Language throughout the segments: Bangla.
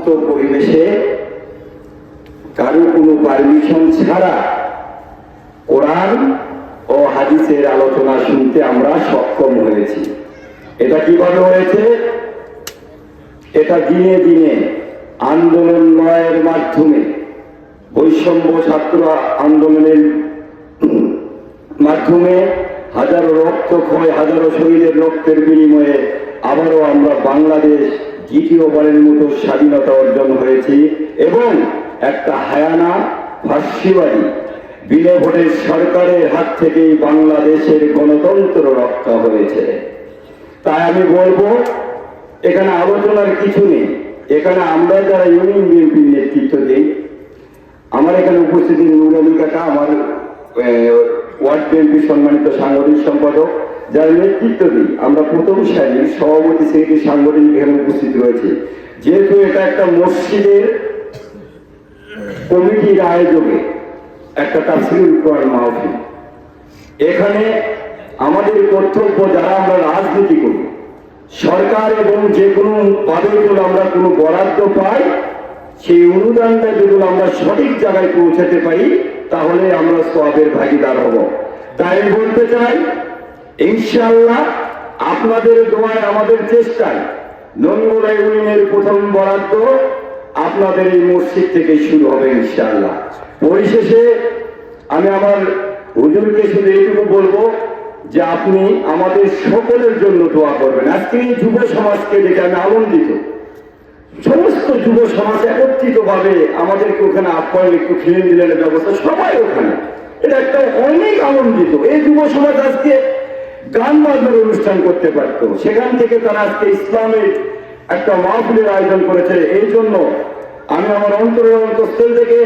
উন্মুক্ত পরিবেশে কারও কোনো পারমিশন ছাড়া কোরআন ও হাদিসের আলোচনা শুনতে আমরা সক্ষম হয়েছি। এটা কীভাবে হয়েছে? এটা দিনে দিনে আন্দোলন নয়ের মাধ্যমে বৈষম্য ছাত্র আন্দোলনের মাধ্যমে হাজারো রক্তক্ষয়, হাজারো শহীদের রক্তের বিনিময়ে আবারও আমরা বাংলাদেশ দ্বিতীয়বারের মতো স্বাধীনতা অর্জন হয়েছে এবং একটা হায়ানা ফাঁসিবাদী বিলে ভোটের সরকারের হাত থেকেই বাংলাদেশের গণতন্ত্র রক্ষা হয়েছে। তাই আমি বলব, এখানে আলোচনার কিছু নেই। এখানে আমরা যারা ইউনিয়ন বিএনপির নেতৃত্ব দিই, আমার এখানে উপস্থিতি নুরালি কাকা, আমার ওয়ার্ড বিএনপি সম্মানিত সাংগঠনিক সম্পাদক। যারা নেতৃত্ব দিই আমরা প্রথম সারির সভাপতি সেক্রেটারি সাংগঠনিক এখানে উপস্থিত রয়েছে। যেহেতু এটা একটা মসজিদের কমিটির আয়োজনে একটা তাফসিরুল কোরআন মাহফিল। এখানে আমাদের কর্তব্য যারা আমরা রাজনীতি করি, সরকার এবং যে কোনো জন্য আমরা কোনো বরাদ্দ পাই, সেই অনুদানটা যদি আমরা সঠিক জায়গায় পৌঁছাতে পারি, তাহলে আমরা সবের ভাগিদার হব। তাই বলতে চাই ইনশাল্লাহ আপনাদের দোয়ায় আমাদের চেষ্টায় ইউনিয়নের প্রথম বরাদ্দ আপনাদের এই মসজিদ থেকে শুরু হবে ইনশাল্লাহ পরিশেষে আমি আমার হুজুরকে শুধু এইটুকু বলব যে আপনি আমাদের সকলের জন্য দোয়া করবেন। আজকে এই যুব সমাজকে দেখে আমি আনন্দিত। সমস্ত যুব সমাজ একত্রিত ভাবে আমাদেরকে ওখানে আপ্যায়ন, একটু ফিরে দিলেন ব্যবস্থা, সবাই ওখানে। এটা একটা অনেক আনন্দিত। এই যুব সমাজ আজকে গান বাজনার অনুষ্ঠান করতে পারতো। সেখান থেকে তারা আজকে ইসলামের একটা মাহফিলের আয়োজন করেছে। এই জন্য আমি আমার অন্তরের অন্তঃস্থল থেকে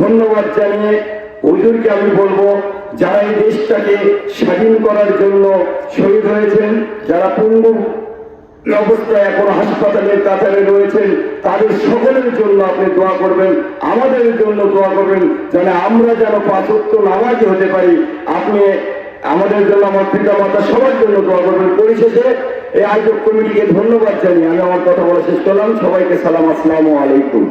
ধন্যবাদ জানিয়ে হুজুরকে আমি বলব, যারা এই দেশটাকে স্বাধীন করার জন্য শহীদ হয়েছেন, যারা পূর্ণ অবস্থায় এখন হাসপাতালের কাতারে রয়েছেন, তাদের সকলের জন্য আপনি দোয়া করবেন, আমাদের জন্য দোয়া করবেন, যেন আমরা যেন পাঁচত্ব নামাজি হতে পারি। আপনি আমাদের জন্য, আমার পিতা মাতা সবার জন্য দোয়া পরিশেষে এই আয়োজক কমিটিকে ধন্যবাদ জানিয়ে আমি আমার কথা বলা শেষ করলাম। সবাইকে সালাম, আসসালামু আলাইকুম।